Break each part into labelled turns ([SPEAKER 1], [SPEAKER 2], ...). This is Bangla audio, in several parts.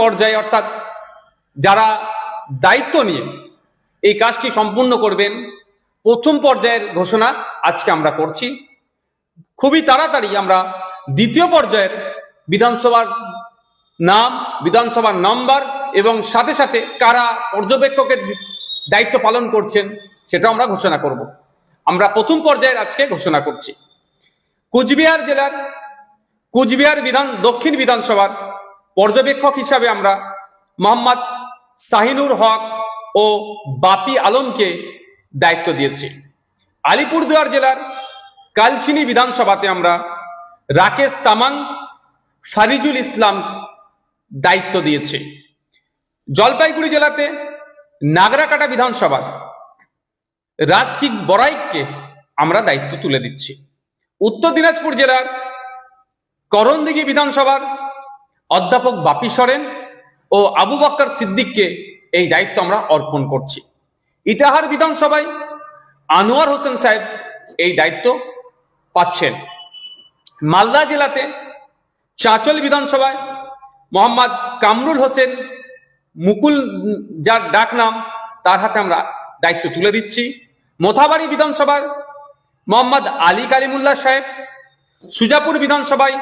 [SPEAKER 1] পর্যায়ে অর্থাৎ যারা দায়িত্ব নিয়ে এই কাজটি সম্পূর্ণ করবেন, প্রথম পর্যায়ের ঘোষণা আজকে আমরা করছি। খুবই তাড়াতাড়ি আমরা দ্বিতীয় পর্যায়ের বিধানসভার নাম, বিধানসভার নাম্বার এবং সাথে সাথে কারা পর্যবেক্ষকের দায়িত্ব পালন করছেন সেটা আমরা ঘোষণা করব। আমরা প্রথম পর্যায়ের আজকে ঘোষণা করছি। কুচবিহার জেলার, কুচবিহার বিধান, দক্ষিণ বিধানসভার পর্যবেক্ষক হিসাবে আমরা মোহাম্মদ শাহিনুর হক ও বাপি আলমকে দায়িত্ব দিয়েছি। আলিপুরদুয়ার জেলার কালচিনি বিধানসভাতে আমরা রাকেশ তামাং, ফারিজুল ইসলাম দায়িত্ব দিয়েছি। জলপাইগুড়ি জেলাতে নাগরাকাটা বিধানসভার রাজচিক বড়াইককে আমরা দায়িত্ব তুলে দিচ্ছি। উত্তর দিনাজপুর জেলার করণদিঘি বিধানসভার অধ্যাপক বাপি সরেন ও আবু বক্কর সিদ্দিককে এই দায়িত্ব আমরা অর্পণ করছি। ইটাহার বিধানসভায় আনোয়ার হোসেন সাহেব এই দায়িত্ব পাচ্ছেন। মালদা জেলাতে চাঁচল বিধানসভায় মোহাম্মদ কামরুল হোসেন, মুকুল যার ডাক নাম, তার হাতে আমরা দায়িত্ব তুলে দিচ্ছি। মোথাবাড়ি বিধানসভার মোহাম্মদ আলী কালিমুল্লাহ সাহেব, সুজাপুর বিধানসভায়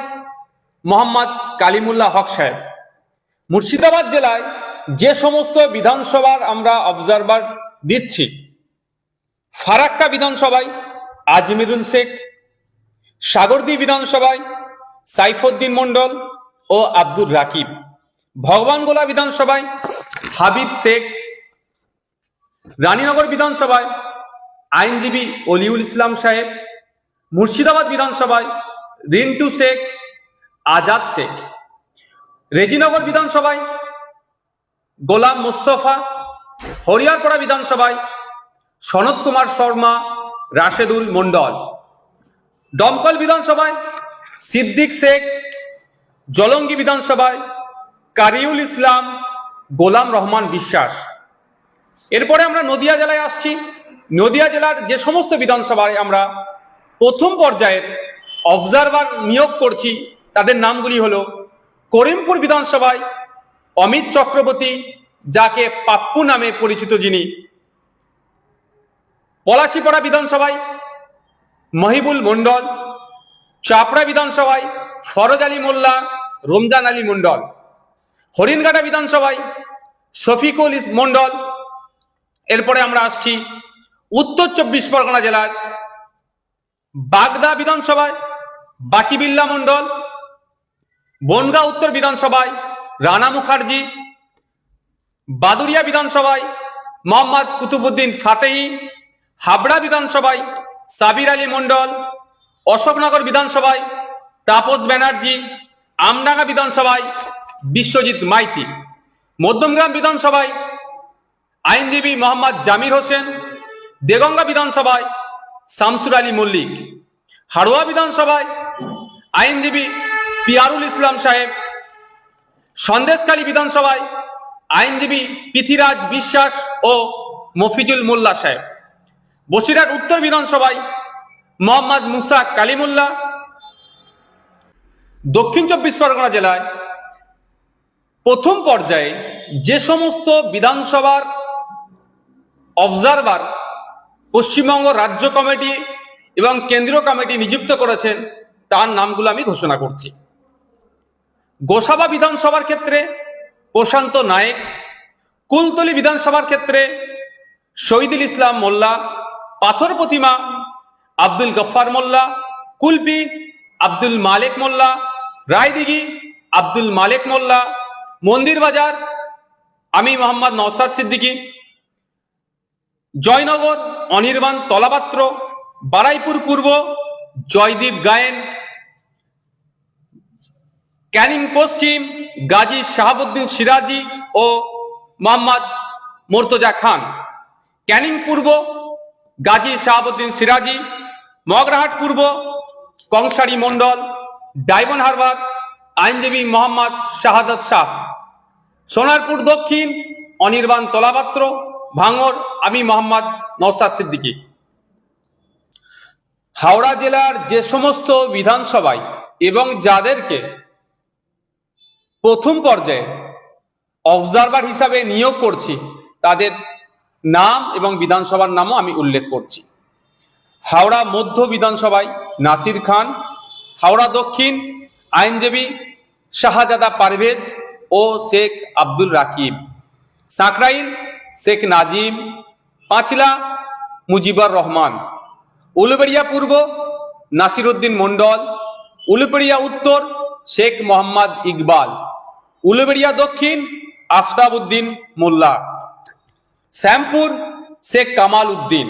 [SPEAKER 1] মোহাম্মদ কালিমুল্লাহ হক সাহেব। মুর্শিদাবাদ জেলায় যে সমস্ত বিধানসভার আমরা অবজারভার দিচ্ছি, ফারাক্কা বিধানসভায় আজমিরুল শেখ, সাগরদী বিধানসভায় সাইফুদ্দিন মন্ডল ও আব্দুর রাকিব। ভগবানগোলা বিধানসভায় হাবিব শেখ, রানীনগর বিধানসভায় আইনজীবী অলিউল ইসলাম সাহেব, মুর্শিদাবাদ বিধানসভায় রিন্টু শেখ আজাদ শেখ। রেজিনগর বিধানসভায় গোলাম মোস্তফা, হরিয়ারপাড়া বিধানসভায় সনৎ কুমার শর্মা, রাশেদুল মন্ডল দমকল বিধানসভায় সিদ্দিক শেখ, জলঙ্গি বিধানসভায় কারিউল ইসলাম, গোলাম রহমান বিশ্বাস। এরপরে আমরা নদিয়া জেলায় আসছি। নদিয়া জেলার যে সমস্ত বিধানসভায় আমরা প্রথম পর্যায়ের অবজারভার নিয়োগ করছি তাদের নামগুলি হলো করিমপুর বিধানসভায় অমিত চক্রবর্তী, যাকে পাপ্পু নামে পরিচিত যিনি, পলাশিপাড়া বিধানসভায় মহিবুল মন্ডল চাপড়া বিধানসভায় ফরজ আলী মোল্লা, রমজান আলী মন্ডল হরিণঘাটা বিধানসভায় শফিকুল ইস মন্ডল এরপরে আমরা আসছি উত্তর চব্বিশ পরগনা জেলার বাগদা বিধানসভায় বাকিবিল্লা মন্ডল বনগা উত্তর বিধানসভায় রানা মুখার্জি বাদুরিয়া বিধানসভায় মোহাম্মদ কুতুবুদ্দিন ফাতেহি, হাবড়া বিধানসভায় সাবির আলী মন্ডল অশোকনগর বিধানসভায় তাপস ব্যানার্জি, আমডাঙ্গা বিধানসভায় বিশ্বজিৎ মাইতি, মধ্যমগ্রাম বিধানসভায় আইনজীবী মোহাম্মদ জামির হোসেন, দেগঙ্গা বিধানসভায় শামসুর আলী মল্লিক, হাড়োয়া বিধানসভায় আইনজীবী পিয়ারুল ইসলাম সাহেব সন্দেশকালী বিধানসভায় আইনজীবী পৃথিরাজ বিশ্বাস ও মফিজুল মোল্লা সাহেব, বসিরহাট উত্তর বিধানসভায় মোহাম্মদ মুসা কালিমুল্লাহ দক্ষিণ চব্বিশ পরগনা জেলায় প্রথম পর্যায়ে যে সমস্ত বিধানসভার অবজারভার পশ্চিমবঙ্গ রাজ্য কমিটি এবং কেন্দ্রীয় কমিটি নিযুক্ত করেছেন, তার নামগুলো আমি ঘোষণা করছি। গোসাবা বিধানসভার ক্ষেত্রে প্রশান্ত নায়েক, কুলতলি বিধানসভার ক্ষেত্রে শহীদুল ইসলাম মোল্লা, পাথর প্রতিমা আব্দুল গফ্ফার মোল্লা, কুলপি আব্দুল মালেক মোল্লা, রায়দিঘি আব্দুল মালেক মোল্লা, মন্দির বাজার আমি মোহাম্মদ নওসাদ সিদ্দিকী, জয়নগর অনির্বাণ তলাপাত্র বারাইপুর পূর্ব, জয়দীপ গায়েন ক্যানিং পশ্চিম, গাজী শাহাবুদ্দিন সিরাজি ও মোহাম্মদ মোর্তজা খান। ক্যানিং পূর্ব, গাজী শাহাবুদ্দিন সিরাজি। মগরাহাট পূর্ব, কংসারী মণ্ডল, ডায়মন্ড হারবার, আইনজীবী মোহাম্মদ শাহাদত শাহ। সোনারপুর দক্ষিণ, অনির্বাণ তলাপাত্র, ভাঙর, আমি মোহাম্মদ নওসাদ সিদ্দিকী। হাওড়া জেলার যে সমস্ত বিধানসভায় এবং যাদেরকে প্রথম পর্যায়ে অবজারভার হিসাবে নিয়োগ করছি। তাদের নাম এবং বিধানসভার নামও আমি উল্লেখ করছি। হাওড়া মধ্য বিধানসভায় নাসির খান, হাওড়া দক্ষিণ আইনজীবী শাহজাদা পারভেজ ও শেখ আব্দুল রাকিব, সাঁকরাইল শেখ নাজিম, পাঁচলা মুজিবর রহমান, উলুবেড়িয়া পূর্ব নাসিরুদ্দিন মণ্ডল, উলুবেড়িয়া উত্তর শেখ মোহাম্মদ ইকবাল। উলুবেড়িয়া দক্ষিণ আফতাব উদ্দিন মোল্লা। শ্যামপুর, শেখ কামাল উদ্দিন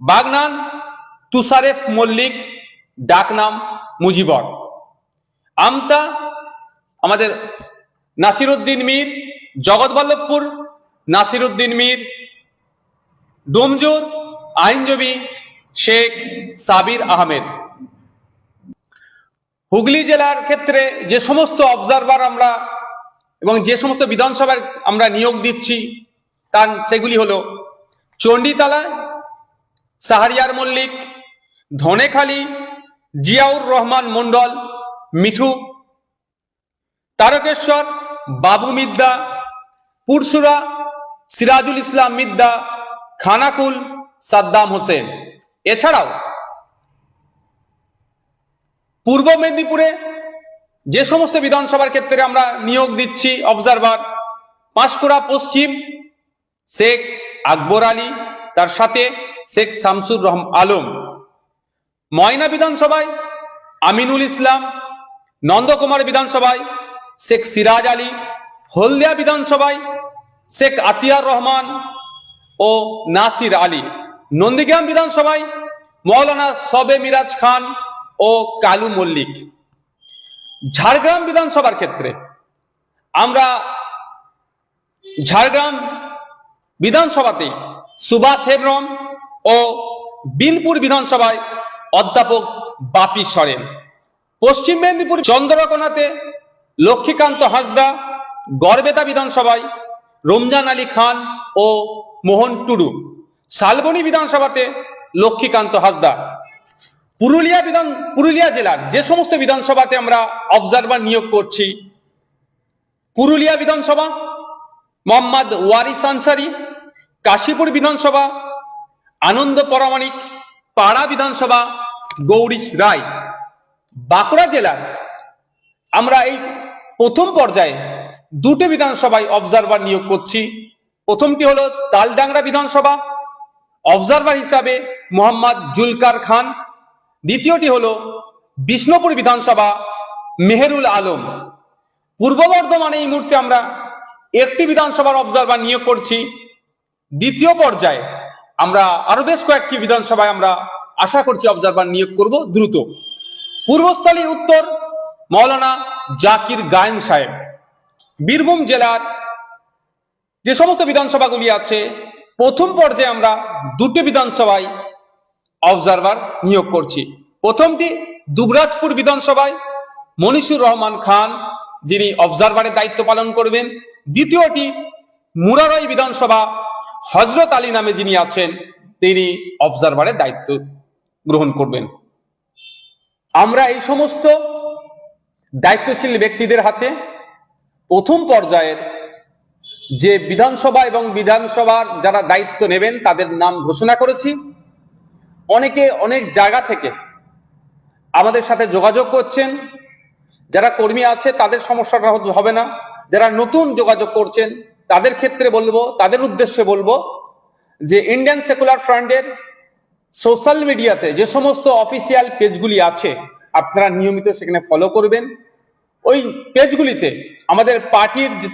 [SPEAKER 1] বাগনান, তুষারেফ মল্লিক, ডাকনাম মুজিবর। আমতা, আমাদের নাসিরুদ্দিন মীর, জগৎবল্লভপুর নাসিরুদ্দিন মীর। ডোমজোর, আইনজীবী, শেখ সাবির আহমেদ। হুগলি জেলার ক্ষেত্রে যে সমস্ত অবজারভার আমরা এবং যে সমস্ত বিধানসভার আমরা নিয়োগ দিচ্ছি, তার সেগুলি হলো চণ্ডীতলা সাহারিয়ার মল্লিক, ধনেখালি, জিয়াউর রহমান মণ্ডল, মিঠু, তারকেশ্বর, বাবু মিদ্দা পুরসুরা সিরাজুল ইসলাম মিদ্দা, খানাকুল, সাদ্দাম হোসেন। এছাড়াও পূর্ব মেদিনীপুরে যে সমস্ত বিধানসভার ক্ষেত্রে আমরা নিয়োগ দিচ্ছি অবজারভার পাঁশকুড়া পশ্চিম, শেখ আকবর আলী, তার সাথে শেখ শামসুর রহম আলম। ময়না বিধানসভায় আমিনুল ইসলাম, নন্দকুমার বিধানসভায় শেখ সিরাজ আলী, হলদিয়া বিধানসভায় শেখ আতিয়ার রহমান ও নাসির আলী। নন্দীগ্রাম বিধানসভায় মৌলানা সবে মিরাজ খান ও কালু মল্লিক। ঝাড়গ্রাম বিধানসভার ক্ষেত্রে আমরা ঝাড়গ্রাম বিধানসভাতে সুভাষ হেমব্রম ও বিনপুর বিধানসভায় অধ্যাপক বাপি সরেন। পশ্চিম মেদিনীপুর চন্দ্রকোনাতে লক্ষ্মীকান্ত হাসদা, গড়বেতা বিধানসভায় রমজান আলী খান ও মোহন টুডু। শালবনী বিধানসভাতে লক্ষ্মীকান্ত হাসদা। পুরুলিয়া বিধান, পুরুলিয়া জেলার যে সমস্ত বিধানসভাতে আমরা অবজারভার নিয়োগ করছি, পুরুলিয়া বিধানসভা, মোহাম্মদ ওয়ারিস আনসারি, কাশীপুর বিধানসভা, আনন্দ পরামাণিক, পাড়া বিধানসভা, গৌরীশ রায়। বাঁকুড়া জেলার আমরা এই প্রথম পর্যায়ে দুটো বিধানসভায় অবজারভার নিয়োগ করছি। প্রথমটি হলো তালডাংরা বিধানসভা অবজারভার হিসাবে মোহাম্মদ জুলকার খান দ্বিতীয়টি হল বিষ্ণুপুর বিধানসভা মেহেরুল আলম। পূর্ব বর্ধমানে এই মুহূর্তে আমরা একটি বিধানসভার অবজারভার নিয়োগ করছি। দ্বিতীয় পর্যায়ে আমরা আরও বেশ কয়েকটি বিধানসভায় আমরা আশা করছি অবজারভার নিয়োগ করব দ্রুত। পূর্বস্থলী উত্তর মৌলানা জাকির গায়েন সাহেব। বীরভূম জেলার যে সমস্ত বিধানসভাগুলি আছে, প্রথম পর্যায়ে আমরা দুটি বিধানসভায় অবজারভার নিয়োগ করছি। প্রথমটি দুবরাজপুর বিধানসভায় মনিসুর রহমান খান, যিনি অবজারভারের দায়িত্ব পালন করবেন। দ্বিতীয়টি মুরারই বিধানসভা, হজরত আলী নামে যিনি আছেন, তিনি অবজারভারের দায়িত্ব গ্রহণ করবেন। আমরা এই সমস্ত দায়িত্বশীল ব্যক্তিদের হাতে প্রথম পর্যায়ের যে বিধানসভা এবং বিধানসভার যারা দায়িত্ব নেবেন, তাদের নাম ঘোষণা করেছি। অনেকে অনেক জায়গা থেকে আমাদের সাথে যোগাযোগ করছেন। যারা কর্মী আছে, তাদের সমস্যাটা হবে না। যারা নতুন যোগাযোগ করছেন, তাদের ক্ষেত্রে বলব, তাদের উদ্দেশ্যে বলব যে ইন্ডিয়ান সেকুলার ফ্রন্টের সোশ্যাল মিডিয়াতে যে সমস্ত অফিসিয়াল পেজগুলি আছে, আপনারা নিয়মিত সেখানে ফলো করবেন। ওই পেজগুলিতে আমাদের পার্টির যে